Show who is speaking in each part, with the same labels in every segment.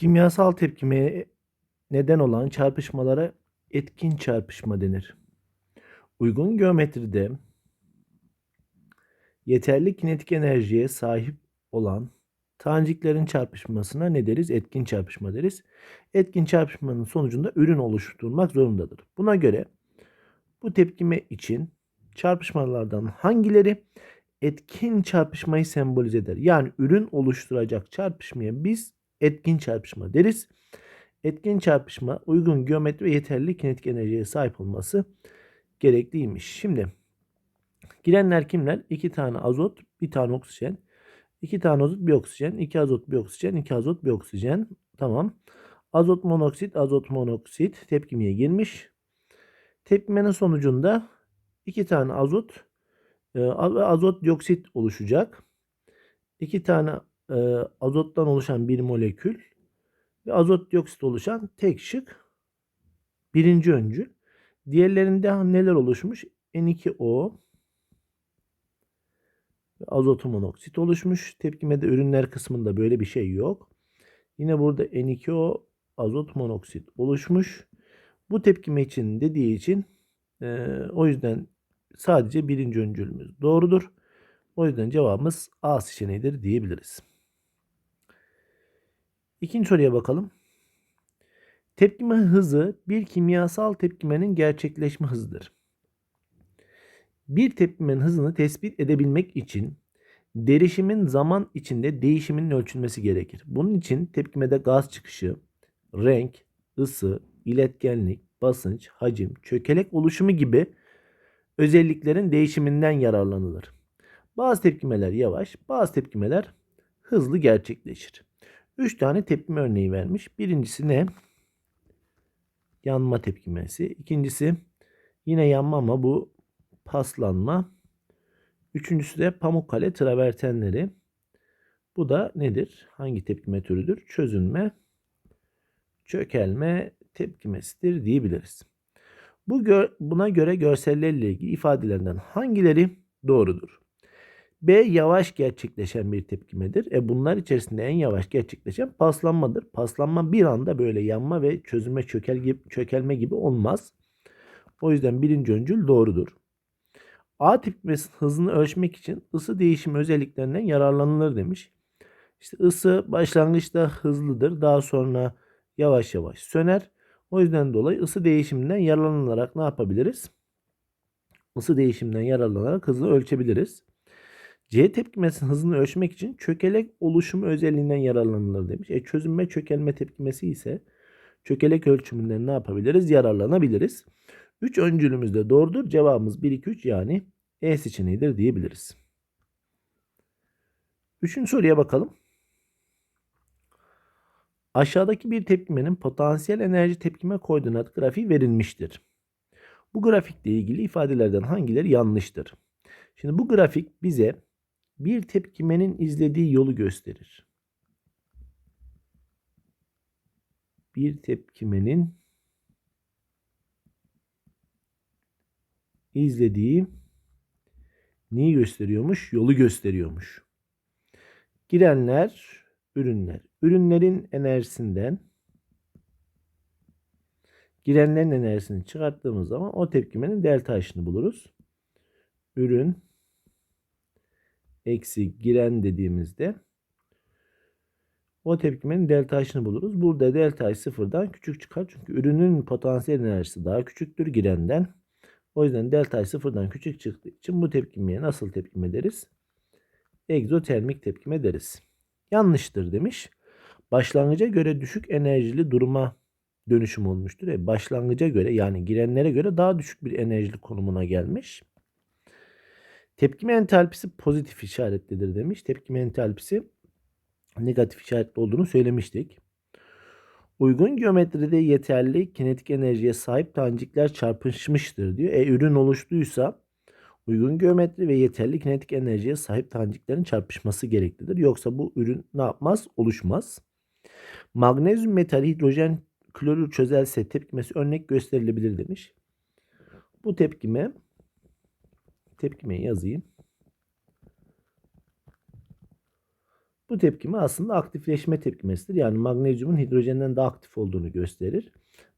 Speaker 1: Kimyasal tepkimeye neden olan çarpışmalara etkin çarpışma denir. Uygun geometride yeterli kinetik enerjiye sahip olan taneciklerin çarpışmasına ne deriz? Etkin çarpışma deriz. Etkin çarpışmanın sonucunda ürün oluşturmak zorundadır. Buna göre bu tepkime için çarpışmalardan hangileri etkin çarpışmayı sembolize eder? Yani ürün oluşturacak çarpışmaya biz etkin çarpışma deriz. Etkin çarpışma uygun geometri ve yeterli kinetik enerjiye sahip olması gerekliymiş. Şimdi girenler kimler? İki tane azot, bir tane oksijen. İki tane azot, bir oksijen. iki azot, bir oksijen. iki azot, bir oksijen. Tamam. Azot monoksit, azot monoksit tepkimeye girmiş. Tepkimenin sonucunda iki tane azot ve azot dioksit oluşacak. İki tane e, azottan oluşan bir molekül ve azot dioksit oluşan tek şık birinci öncül. Diğerlerinde neler oluşmuş? N2O ve azot monoksit oluşmuş. Tepkimede ürünler kısmında böyle bir şey yok. Yine burada N2O azot monoksit oluşmuş. Bu tepkime için dediği için e, o yüzden sadece birinci öncülümüz doğrudur. O yüzden cevabımız A seçeneğidir diyebiliriz. İkinci soruya bakalım. Tepkime hızı bir kimyasal tepkimenin gerçekleşme hızıdır. Bir tepkimenin hızını tespit edebilmek için derişimin zaman içinde değişiminin ölçülmesi gerekir. Bunun için tepkimede gaz çıkışı, renk, ısı, iletkenlik, basınç, hacim, çökelek oluşumu gibi özelliklerin değişiminden yararlanılır. Bazı tepkimeler yavaş, bazı tepkimeler hızlı gerçekleşir. 3 tane tepkime örneği vermiş. Birincisi ne? Yanma tepkimesi. İkincisi yine yanma ama bu paslanma. Üçüncüsü de Pamukkale travertenleri. Bu da nedir? Hangi tepkime türüdür? Çözünme, çökelme tepkimesidir diyebiliriz. Bu gö buna göre görsellerle ilgili ifadelerden hangileri doğrudur? B yavaş gerçekleşen bir tepkimedir. E bunlar içerisinde en yavaş gerçekleşen paslanmadır. Paslanma bir anda böyle yanma ve çözülme çökel gibi, çökelme gibi olmaz. O yüzden birinci öncül doğrudur. A tepkimesinin hızını ölçmek için ısı değişimi özelliklerinden yararlanılır demiş. İşte ısı başlangıçta hızlıdır. Daha sonra yavaş yavaş söner. O yüzden dolayı ısı değişiminden yararlanarak ne yapabiliriz? Isı değişiminden yararlanarak hızını ölçebiliriz. C tepkimesinin hızını ölçmek için çökelek oluşumu özelliğinden yararlanılır demiş. E çözünme çökelme tepkimesi ise çökelek ölçümünden ne yapabiliriz? Yararlanabiliriz. 3 öncülümüz de doğrudur. Cevabımız 1 2 3 yani E seçeneğidir diyebiliriz. Üçüncü soruya bakalım. Aşağıdaki bir tepkimenin potansiyel enerji tepkime koordinat grafiği verilmiştir. Bu grafikle ilgili ifadelerden hangileri yanlıştır? Şimdi bu grafik bize bir tepkimenin izlediği yolu gösterir. Bir tepkimenin izlediği neyi gösteriyormuş? Yolu gösteriyormuş. Girenler, ürünler. Ürünlerin enerjisinden girenlerin enerjisini çıkarttığımız zaman o tepkimenin delta H'ını buluruz. Ürün eksi giren dediğimizde o tepkimenin delta H'ını buluruz. Burada delta H sıfırdan küçük çıkar. Çünkü ürünün potansiyel enerjisi daha küçüktür girenden. O yüzden delta H sıfırdan küçük çıktığı için bu tepkimeye nasıl tepkime deriz? Egzotermik tepkime deriz. Yanlıştır demiş. Başlangıca göre düşük enerjili duruma dönüşüm olmuştur. E başlangıca göre yani girenlere göre daha düşük bir enerjili konumuna gelmiş. Tepkime entalpisi pozitif işaretlidir demiş. Tepkime entalpisi negatif işaretli olduğunu söylemiştik. Uygun geometride yeterli kinetik enerjiye sahip tanecikler çarpışmıştır diyor. E ürün oluştuysa uygun geometri ve yeterli kinetik enerjiye sahip taneciklerin çarpışması gereklidir. Yoksa bu ürün ne yapmaz? Oluşmaz. Magnezyum metali hidrojen klorür çözelse tepkimesi örnek gösterilebilir demiş. Bu tepkime tepkimeyi yazayım. Bu tepkime aslında aktifleşme tepkimesidir. Yani magnezyumun hidrojenden daha aktif olduğunu gösterir.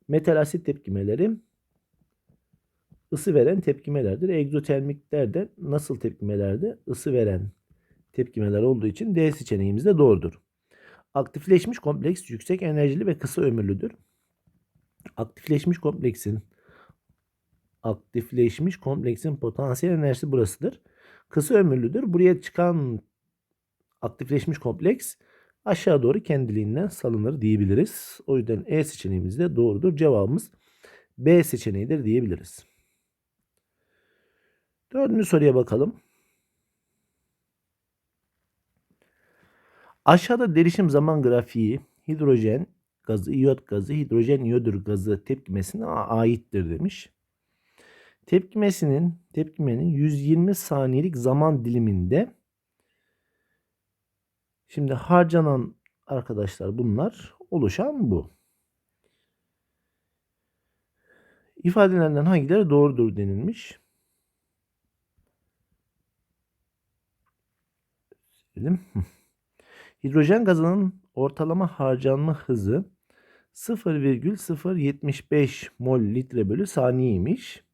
Speaker 1: Metal asit tepkimeleri ısı veren tepkimelerdir. Egzotermikler de nasıl tepkimelerde? Isı veren tepkimeler olduğu için D seçeneğimiz de doğrudur. Aktifleşmiş kompleks yüksek enerjili ve kısa ömürlüdür. Aktifleşmiş kompleksin aktifleşmiş kompleksin potansiyel enerjisi burasıdır. Kısa ömürlüdür. Buraya çıkan aktifleşmiş kompleks aşağı doğru kendiliğinden salınır diyebiliriz. O yüzden E seçeneğimiz de doğrudur. Cevabımız B seçeneğidir diyebiliriz. Dördüncü soruya bakalım. Aşağıda derişim zaman grafiği hidrojen gazı, iyot gazı, hidrojen iyodür gazı tepkimesine aittir demiş. Tepkimesinin tepkimenin 120 saniyelik zaman diliminde şimdi harcanan arkadaşlar bunlar oluşan bu. İfadelerden hangileri doğrudur denilmiş. Dedim. Hidrojen gazının ortalama harcanma hızı 0,075 mol litre bölü saniyeymiş.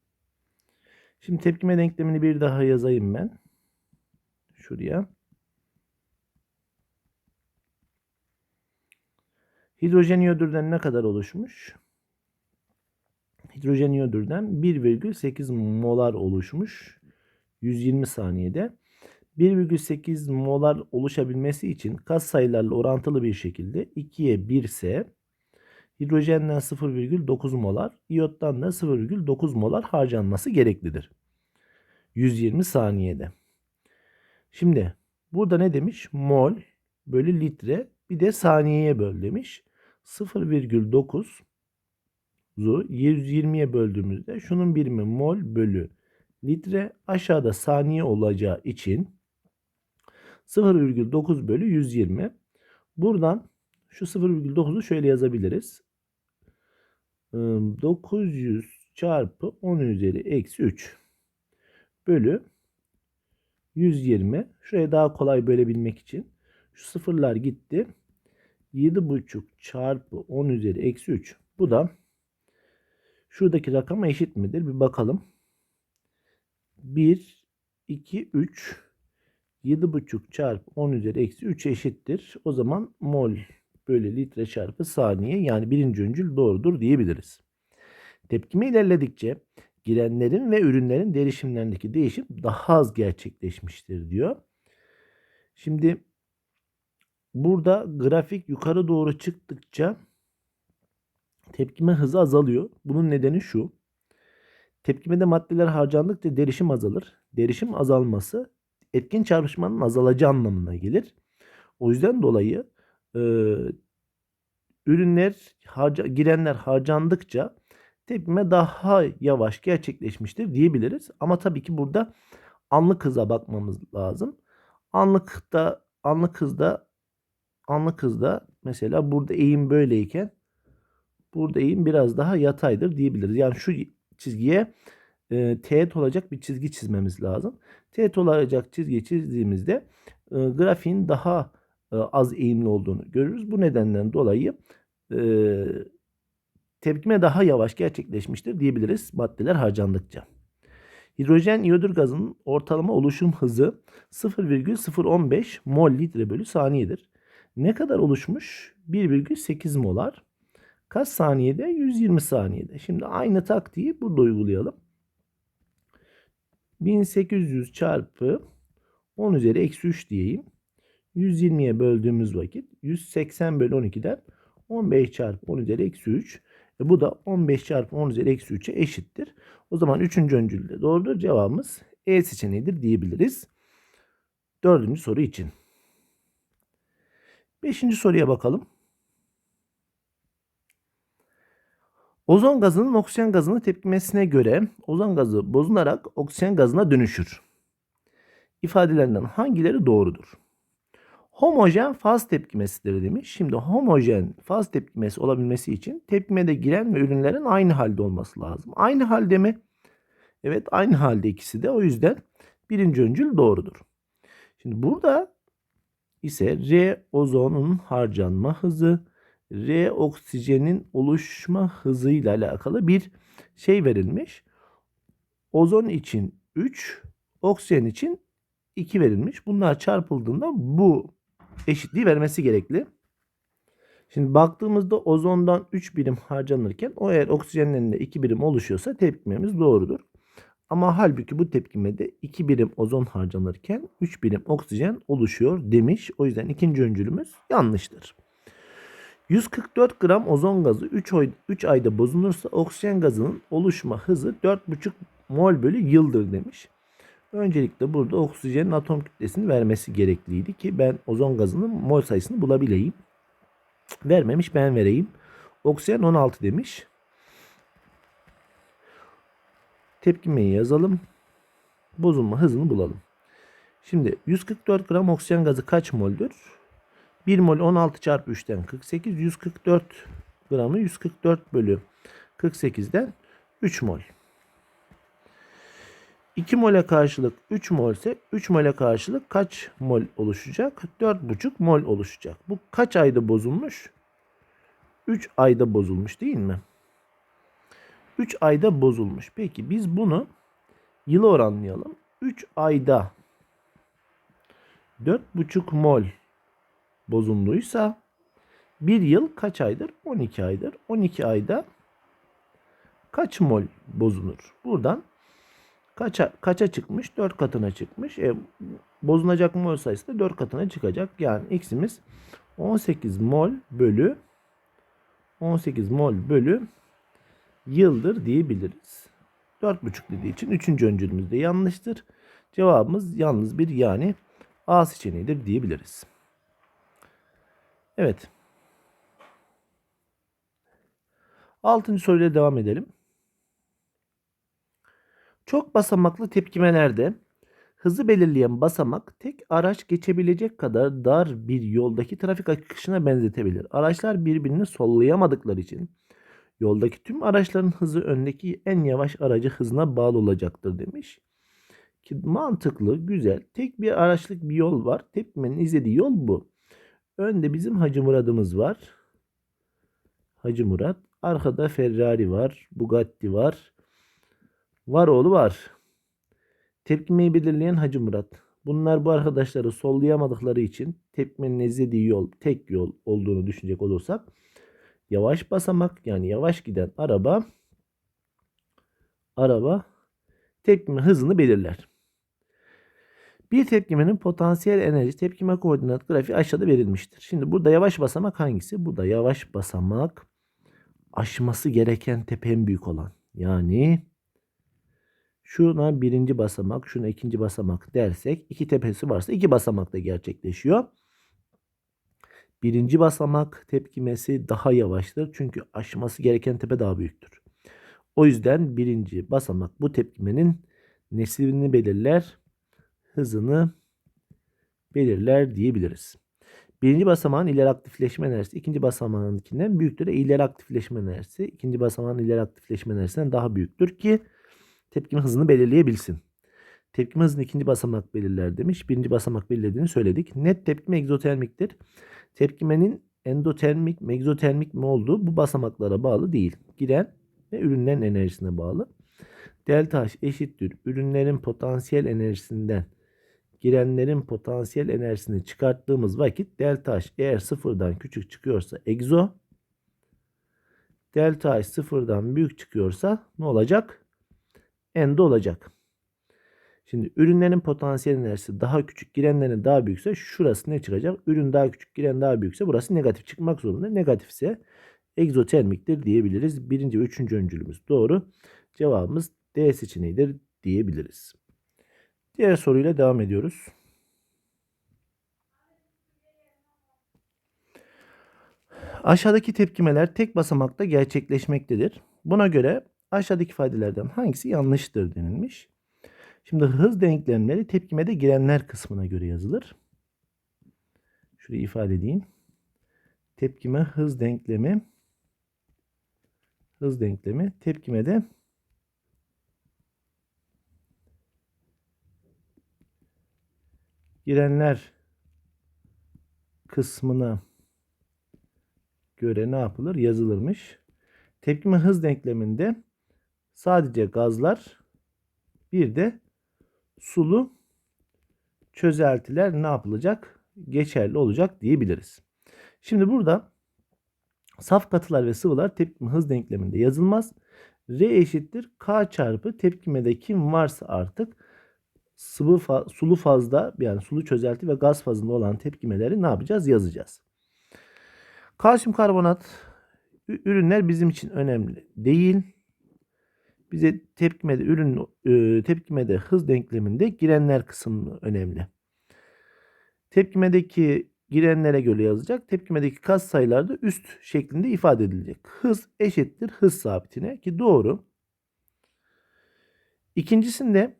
Speaker 1: Şimdi tepkime denklemini bir daha yazayım ben. Şuraya. Hidrojen iyodürden ne kadar oluşmuş? Hidrojen iyodürden 1,8 molar oluşmuş. 120 saniyede. 1,8 molar oluşabilmesi için kas sayılarla orantılı bir şekilde 2'ye 1 ise hidrojenden 0,9 molar, iyottan da 0,9 molar harcanması gereklidir. 120 saniyede. Şimdi burada ne demiş? Mol bölü litre bir de saniyeye böl demiş. 0,9'u 120'ye böldüğümüzde şunun birimi mol bölü litre aşağıda saniye olacağı için 0,9 bölü 120. Buradan şu 0,9'u şöyle yazabiliriz. 900 çarpı 10 üzeri eksi 3 bölü 120. Şuraya daha kolay bölebilmek için şu sıfırlar gitti. 7,5 çarpı 10 üzeri eksi 3. Bu da şuradaki rakama eşit midir? Bir bakalım. 1, 2, 3 7,5 çarpı 10 üzeri eksi 3 eşittir. O zaman mol bölü litre çarpı saniye yani birinci öncül doğrudur diyebiliriz. Tepkime ilerledikçe girenlerin ve ürünlerin derişimlerindeki değişim daha az gerçekleşmiştir diyor. Şimdi burada grafik yukarı doğru çıktıkça tepkime hızı azalıyor. Bunun nedeni şu. Tepkimede maddeler harcandıkça derişim azalır. Derişim azalması etkin çarpışmanın azalacağı anlamına gelir. O yüzden dolayı e, ürünler harca, girenler harcandıkça tepkime daha yavaş gerçekleşmiştir diyebiliriz. Ama tabii ki burada anlık hıza bakmamız lazım. Anlıkta anlık hızda anlık hızda mesela burada eğim böyleyken burada eğim biraz daha yataydır diyebiliriz. Yani şu çizgiye e, teğet olacak bir çizgi çizmemiz lazım. Teğet olacak çizgi çizdiğimizde e, grafiğin daha az eğimli olduğunu görürüz. Bu nedenden dolayı e, tepkime daha yavaş gerçekleşmiştir diyebiliriz maddeler harcandıkça. Hidrojen iyodür gazının ortalama oluşum hızı 0,015 mol litre bölü saniyedir. Ne kadar oluşmuş? 1,8 molar. Kaç saniyede? 120 saniyede. Şimdi aynı taktiği burada uygulayalım. 1800 çarpı 10 üzeri eksi 3 diyeyim. 120'ye böldüğümüz vakit 180 bölü 12'den 15 çarpı 10 üzeri eksi 3. E bu da 15 çarpı 10 üzeri eksi 3'e eşittir. O zaman 3. öncülde doğrudur. Cevabımız E seçeneğidir diyebiliriz. Dördüncü soru için. Beşinci soruya bakalım. Ozon gazının oksijen gazına tepkimesine göre ozon gazı bozularak oksijen gazına dönüşür. İfadelerinden hangileri doğrudur? Homojen faz tepkimesidir demiş. Şimdi homojen faz tepkimesi olabilmesi için tepkimede giren ve ürünlerin aynı halde olması lazım. Aynı halde mi? Evet aynı halde ikisi de. O yüzden birinci öncül doğrudur. Şimdi burada ise R ozonun harcanma hızı, R oksijenin oluşma hızıyla alakalı bir şey verilmiş. Ozon için 3, oksijen için 2 verilmiş. Bunlar çarpıldığında bu eşitliği vermesi gerekli. Şimdi baktığımızda ozondan 3 birim harcanırken o eğer oksijenin de 2 birim oluşuyorsa tepkimemiz doğrudur. Ama halbuki bu tepkimede 2 birim ozon harcanırken 3 birim oksijen oluşuyor demiş. O yüzden ikinci öncülümüz yanlıştır. 144 gram ozon gazı 3, oy, 3 ayda bozulursa oksijen gazının oluşma hızı 4,5 mol bölü yıldır demiş. Öncelikle burada oksijenin atom kütlesini vermesi gerekliydi ki ben ozon gazının mol sayısını bulabileyim. Vermemiş ben vereyim. Oksijen 16 demiş. Tepkimeyi yazalım. Bozulma hızını bulalım. Şimdi 144 gram oksijen gazı kaç moldür? 1 mol 16 çarpı 3'ten 48. 144 gramı 144 bölü 48'den 3 mol. 2 mole karşılık 3 mol ise 3 mole karşılık kaç mol oluşacak? 4,5 mol oluşacak. Bu kaç ayda bozulmuş? 3 ayda bozulmuş değil mi? 3 ayda bozulmuş. Peki biz bunu yıla oranlayalım. 3 ayda 4,5 mol bozumluysa bir yıl kaç aydır? 12 aydır. 12 ayda kaç mol bozulur? Buradan kaça, kaça çıkmış? 4 katına çıkmış. E, bozulacak mol sayısı da 4 katına çıkacak. Yani x'imiz 18 mol bölü 18 mol bölü yıldır diyebiliriz. 4,5 dediği için 3. öncülümüz de yanlıştır. Cevabımız yalnız bir yani A seçeneğidir diyebiliriz. Evet. Altıncı soruyla devam edelim. Çok basamaklı tepkimelerde hızı belirleyen basamak tek araç geçebilecek kadar dar bir yoldaki trafik akışına benzetebilir. Araçlar birbirini sollayamadıkları için yoldaki tüm araçların hızı öndeki en yavaş aracı hızına bağlı olacaktır demiş. Ki mantıklı, güzel. Tek bir araçlık bir yol var. Tepkimenin izlediği yol bu. Önde bizim Hacı Murad'ımız var. Hacı Murat. Arkada Ferrari var. Bugatti var. Varoğlu var. Tepkimeyi belirleyen Hacı Murat. Bunlar bu arkadaşları sollayamadıkları için tepkimenin izlediği yol tek yol olduğunu düşünecek olursak yavaş basamak yani yavaş giden araba araba tepkime hızını belirler. Bir tepkimenin potansiyel enerji tepkime koordinat grafiği aşağıda verilmiştir. Şimdi burada yavaş basamak hangisi? Burada yavaş basamak aşması gereken tepe en büyük olan. Yani şuna birinci basamak, şuna ikinci basamak dersek iki tepesi varsa iki basamak da gerçekleşiyor. Birinci basamak tepkimesi daha yavaştır. Çünkü aşması gereken tepe daha büyüktür. O yüzden birinci basamak bu tepkimenin nesibini belirler hızını belirler diyebiliriz. Birinci basamağın ileri aktifleşme enerjisi ikinci basamağınkinden büyüktür. E, ileri aktifleşme enerjisi ikinci basamağın ileri aktifleşme enerjisinden daha büyüktür ki tepkime hızını belirleyebilsin. Tepkime hızını ikinci basamak belirler demiş. Birinci basamak belirlediğini söyledik. Net tepkime egzotermiktir. Tepkimenin endotermik, megzotermik mi olduğu bu basamaklara bağlı değil. Giren ve ürünlerin enerjisine bağlı. Delta H eşittir. Ürünlerin potansiyel enerjisinden girenlerin potansiyel enerjisini çıkarttığımız vakit delta H eğer sıfırdan küçük çıkıyorsa egzo delta H sıfırdan büyük çıkıyorsa ne olacak? Endo olacak. Şimdi ürünlerin potansiyel enerjisi daha küçük, girenlerin daha büyükse şurası ne çıkacak? Ürün daha küçük, giren daha büyükse burası negatif çıkmak zorunda. Negatif ise egzotermiktir diyebiliriz. Birinci ve üçüncü öncülümüz doğru. Cevabımız D seçeneğidir diyebiliriz. Diğer soruyla devam ediyoruz. Aşağıdaki tepkimeler tek basamakta gerçekleşmektedir. Buna göre aşağıdaki ifadelerden hangisi yanlıştır denilmiş. Şimdi hız denklemleri tepkimede girenler kısmına göre yazılır. Şurayı ifade edeyim. Tepkime hız denklemi hız denklemi tepkimede girenler kısmına göre ne yapılır? Yazılırmış. Tepkime hız denkleminde sadece gazlar bir de sulu çözeltiler ne yapılacak? Geçerli olacak diyebiliriz. Şimdi burada saf katılar ve sıvılar tepkime hız denkleminde yazılmaz. R eşittir K çarpı tepkimede kim varsa artık sıvı fa sulu fazda yani sulu çözelti ve gaz fazında olan tepkimeleri ne yapacağız? Yazacağız. Kalsiyum karbonat ürünler bizim için önemli değil. Bize tepkimede ürün e, tepkimede hız denkleminde girenler kısmı önemli. Tepkimedeki girenlere göre yazacak. Tepkimedeki kas sayıları da üst şeklinde ifade edilecek. Hız eşittir hız sabitine ki doğru. İkincisinde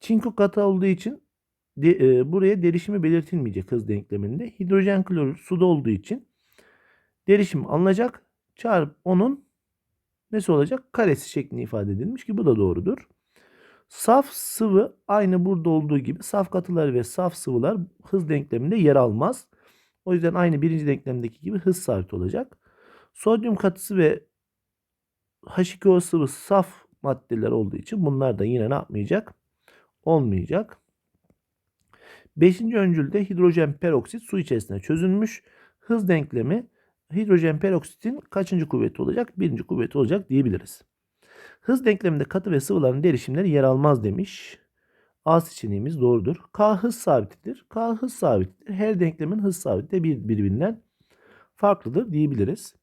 Speaker 1: çinko katı olduğu için de, e, buraya derişimi belirtilmeyecek hız denkleminde. Hidrojen klorür suda olduğu için derişim alınacak. Çarp onun nesi olacak? Karesi şeklinde ifade edilmiş ki bu da doğrudur. Saf sıvı aynı burada olduğu gibi saf katılar ve saf sıvılar hız denkleminde yer almaz. O yüzden aynı birinci denklemdeki gibi hız sabit olacak. Sodyum katısı ve H2O sıvı saf maddeler olduğu için bunlar da yine ne yapmayacak? Olmayacak. Beşinci öncülde hidrojen peroksit su içerisinde çözülmüş. Hız denklemi hidrojen peroksitin kaçıncı kuvveti olacak? Birinci kuvveti olacak diyebiliriz. Hız denkleminde katı ve sıvıların derişimleri yer almaz demiş. A seçeneğimiz doğrudur. K hız sabitidir. K hız sabitidir. Her denklemin hız sabiti de bir, birbirinden farklıdır diyebiliriz.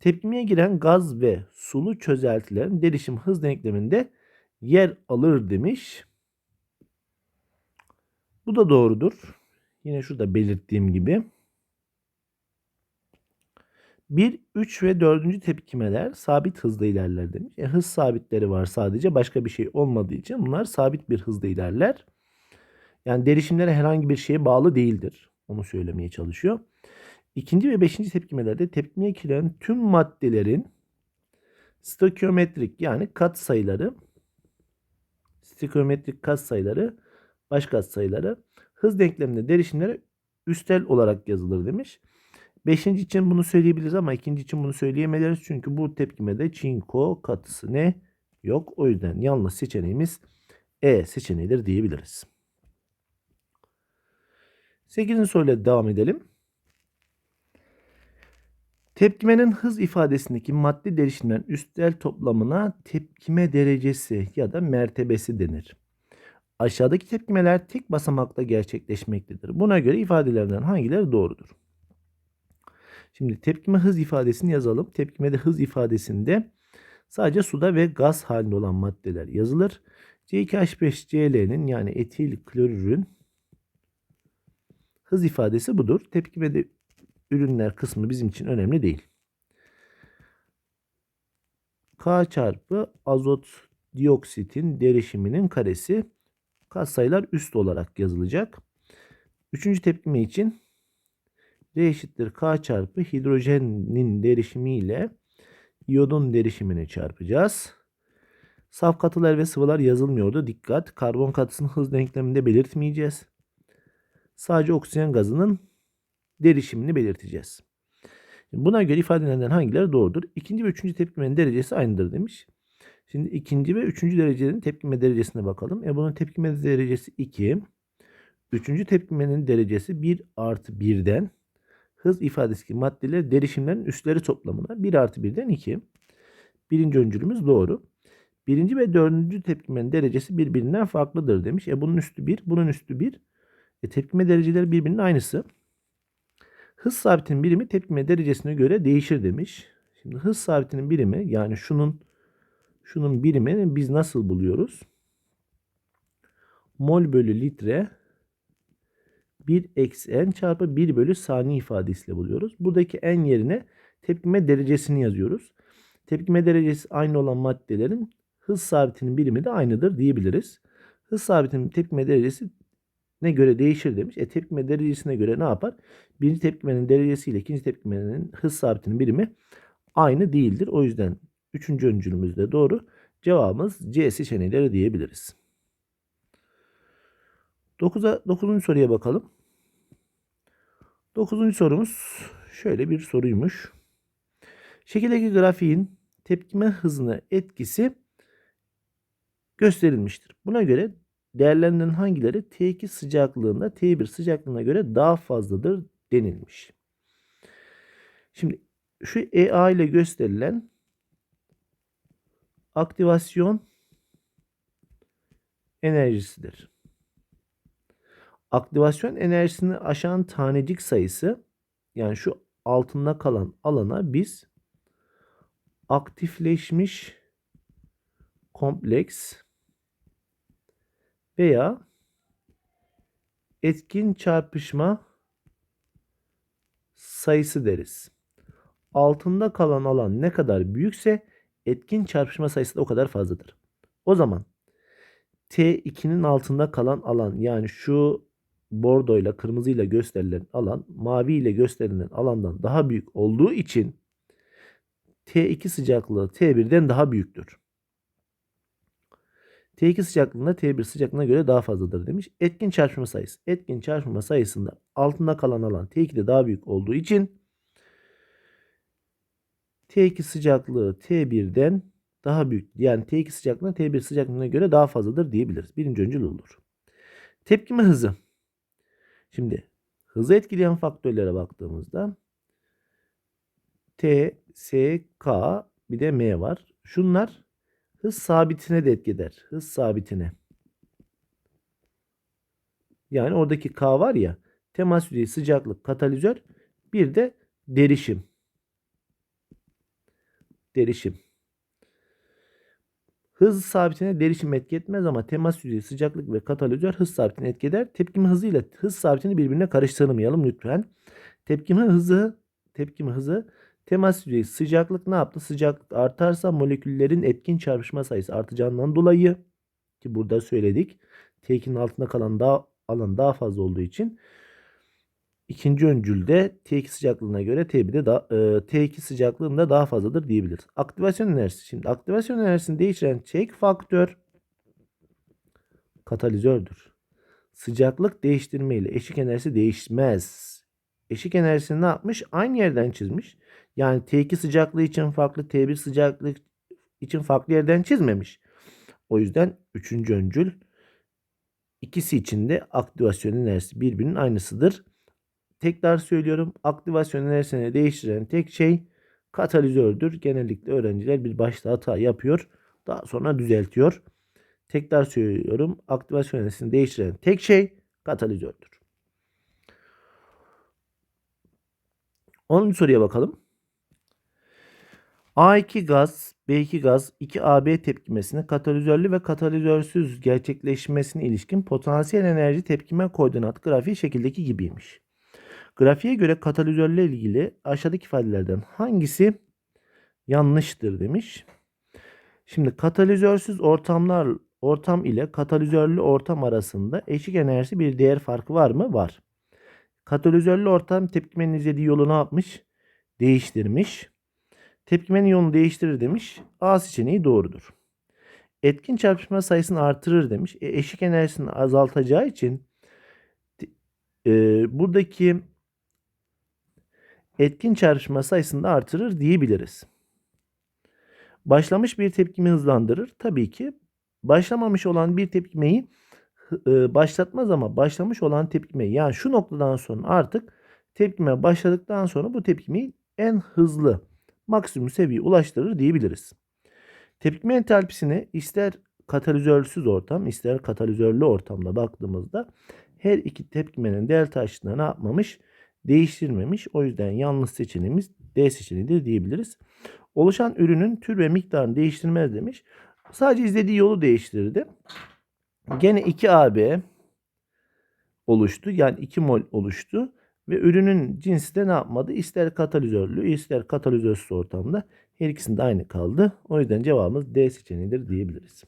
Speaker 1: Tepkimeye giren gaz ve sulu çözeltilerin derişim hız denkleminde yer alır demiş. Bu da doğrudur. Yine şurada belirttiğim gibi. 1, 3 ve 4. tepkimeler sabit hızda ilerler demiş. E, hız sabitleri var sadece başka bir şey olmadığı için bunlar sabit bir hızda ilerler. Yani derişimlere herhangi bir şeye bağlı değildir. Onu söylemeye çalışıyor. İkinci ve beşinci tepkimelerde tepkimeye giren tüm maddelerin stoichiometrik yani kat sayıları stoichiometrik kat sayıları baş kat sayıları hız denkleminde derişimlere üstel olarak yazılır demiş. Beşinci için bunu söyleyebiliriz ama ikinci için bunu söyleyemediriz. Çünkü bu tepkimede çinko katısı ne? Yok. O yüzden yanlış seçeneğimiz E seçeneğidir diyebiliriz. Sekizinci soruyla devam edelim. Tepkimenin hız ifadesindeki madde derişimlerin üstel toplamına tepkime derecesi ya da mertebesi denir. Aşağıdaki tepkimeler tek basamakta gerçekleşmektedir. Buna göre ifadelerden hangileri doğrudur? Şimdi tepkime hız ifadesini yazalım. Tepkimede hız ifadesinde sadece suda ve gaz halinde olan maddeler yazılır. C2H5Cl'nin yani etil klorürün hız ifadesi budur. Tepkimede ürünler kısmı bizim için önemli değil. K çarpı azot dioksitin derişiminin karesi katsayılar üst olarak yazılacak. Üçüncü tepkime için R eşittir K çarpı hidrojenin derişimi ile iyodun derişimini çarpacağız. Saf katılar ve sıvılar yazılmıyordu. Dikkat. Karbon katısının hız denkleminde belirtmeyeceğiz. Sadece oksijen gazının derişimini belirteceğiz. Buna göre ifadelerinden hangileri doğrudur? İkinci ve üçüncü tepkimenin derecesi aynıdır demiş. Şimdi ikinci ve üçüncü derecelerin tepkime derecesine bakalım. E bunun tepkime derecesi 2. Üçüncü tepkimenin derecesi 1 artı 1'den hız ifadesi maddeler derişimlerin üstleri toplamına 1 artı 1'den 2. Birinci öncülümüz doğru. Birinci ve dördüncü tepkimenin derecesi birbirinden farklıdır demiş. E bunun üstü 1, bunun üstü 1. E tepkime dereceleri birbirinin aynısı. Hız sabitinin birimi tepkime derecesine göre değişir demiş. Şimdi hız sabitinin birimi yani şunun şunun birimini biz nasıl buluyoruz? Mol bölü litre 1 eksi n çarpı 1 bölü saniye ifadesiyle buluyoruz. Buradaki n yerine tepkime derecesini yazıyoruz. Tepkime derecesi aynı olan maddelerin hız sabitinin birimi de aynıdır diyebiliriz. Hız sabitinin tepkime derecesi ne göre değişir demiş. E tepkime derecesine göre ne yapar? Birinci tepkimenin derecesi ile ikinci tepkimenin hız sabitinin birimi aynı değildir. O yüzden üçüncü öncülümüz de doğru. Cevabımız C seçenekleri diyebiliriz. 9'a 9. soruya bakalım. Dokuzuncu sorumuz şöyle bir soruymuş. Şekildeki grafiğin tepkime hızına etkisi gösterilmiştir. Buna göre değerlerinden hangileri T2 sıcaklığında T1 sıcaklığına göre daha fazladır denilmiş. Şimdi şu EA ile gösterilen aktivasyon enerjisidir. Aktivasyon enerjisini aşan tanecik sayısı yani şu altında kalan alana biz aktifleşmiş kompleks veya etkin çarpışma sayısı deriz. Altında kalan alan ne kadar büyükse etkin çarpışma sayısı da o kadar fazladır. O zaman T2'nin altında kalan alan yani şu bordo ile kırmızı ile gösterilen alan mavi ile gösterilen alandan daha büyük olduğu için T2 sıcaklığı T1'den daha büyüktür. T2 sıcaklığında T1 sıcaklığına göre daha fazladır demiş. Etkin çarpışma sayısı. Etkin çarpışma sayısında altında kalan alan T2'de daha büyük olduğu için T2 sıcaklığı T1'den daha büyük. Yani T2 sıcaklığına T1 sıcaklığına göre daha fazladır diyebiliriz. Birinci öncül olur. Tepkime hızı. Şimdi hızı etkileyen faktörlere baktığımızda T, S, K bir de M var. Şunlar hız sabitine de etki. Hız sabitine. Yani oradaki K var ya temas yüzeyi sıcaklık katalizör bir de derişim. Derişim. Hız sabitine derişim etki etmez ama temas yüzeyi sıcaklık ve katalizör hız sabitine etki eder. Tepkime hızı ile hız sabitini birbirine karıştırmayalım lütfen. Tepkime hızı tepkime hızı temas yüzeyi sıcaklık ne yaptı? Sıcaklık artarsa moleküllerin etkin çarpışma sayısı artacağından dolayı ki burada söyledik. T2'nin altında kalan daha alan daha fazla olduğu için ikinci öncülde T2 sıcaklığına göre T1'de da, e, T2 sıcaklığında daha fazladır diyebiliriz. Aktivasyon enerjisi. Şimdi aktivasyon enerjisini değiştiren tek faktör katalizördür. Sıcaklık değiştirme ile eşik enerjisi değişmez. Eşik enerjisini ne yapmış? Aynı yerden çizmiş. Yani T2 sıcaklığı için farklı, T1 sıcaklık için farklı yerden çizmemiş. O yüzden üçüncü öncül ikisi için de aktivasyon enerjisi birbirinin aynısıdır. Tekrar söylüyorum. Aktivasyon enerjisini değiştiren tek şey katalizördür. Genellikle öğrenciler bir başta hata yapıyor. Daha sonra düzeltiyor. Tekrar söylüyorum. Aktivasyon enerjisini değiştiren tek şey katalizördür. 10. soruya bakalım. A2 gaz, B2 gaz, 2AB tepkimesini katalizörlü ve katalizörsüz gerçekleşmesine ilişkin potansiyel enerji tepkime koordinat grafiği şekildeki gibiymiş. Grafiğe göre katalizörle ilgili aşağıdaki ifadelerden hangisi yanlıştır demiş. Şimdi katalizörsüz ortamlar ortam ile katalizörlü ortam arasında eşik enerjisi bir değer farkı var mı? Var. Katalizörlü ortam tepkimenin izlediği yolu ne yapmış? Değiştirmiş. Tepkimenin yolunu değiştirir demiş. A seçeneği doğrudur. Etkin çarpışma sayısını artırır demiş. E, eşik enerjisini azaltacağı için e, buradaki etkin çarpışma sayısını da artırır diyebiliriz. Başlamış bir tepkimi hızlandırır. Tabii ki başlamamış olan bir tepkimeyi e, başlatmaz ama başlamış olan tepkimeyi yani şu noktadan sonra artık tepkime başladıktan sonra bu tepkimeyi en hızlı maksimum seviyeye ulaştırır diyebiliriz. Tepkime entalpisini ister katalizörsüz ortam ister katalizörlü ortamda baktığımızda her iki tepkimenin delta açısında ne yapmamış? Değiştirmemiş. O yüzden yanlış seçeneğimiz D seçeneğidir diyebiliriz. Oluşan ürünün tür ve miktarını değiştirmez demiş. Sadece izlediği yolu değiştirdi. Gene 2AB oluştu. Yani 2 mol oluştu. Ve ürünün cinsi de ne yapmadı? İster katalizörlü ister katalizörsüz ortamda her ikisinde aynı kaldı. O yüzden cevabımız D seçeneğidir diyebiliriz.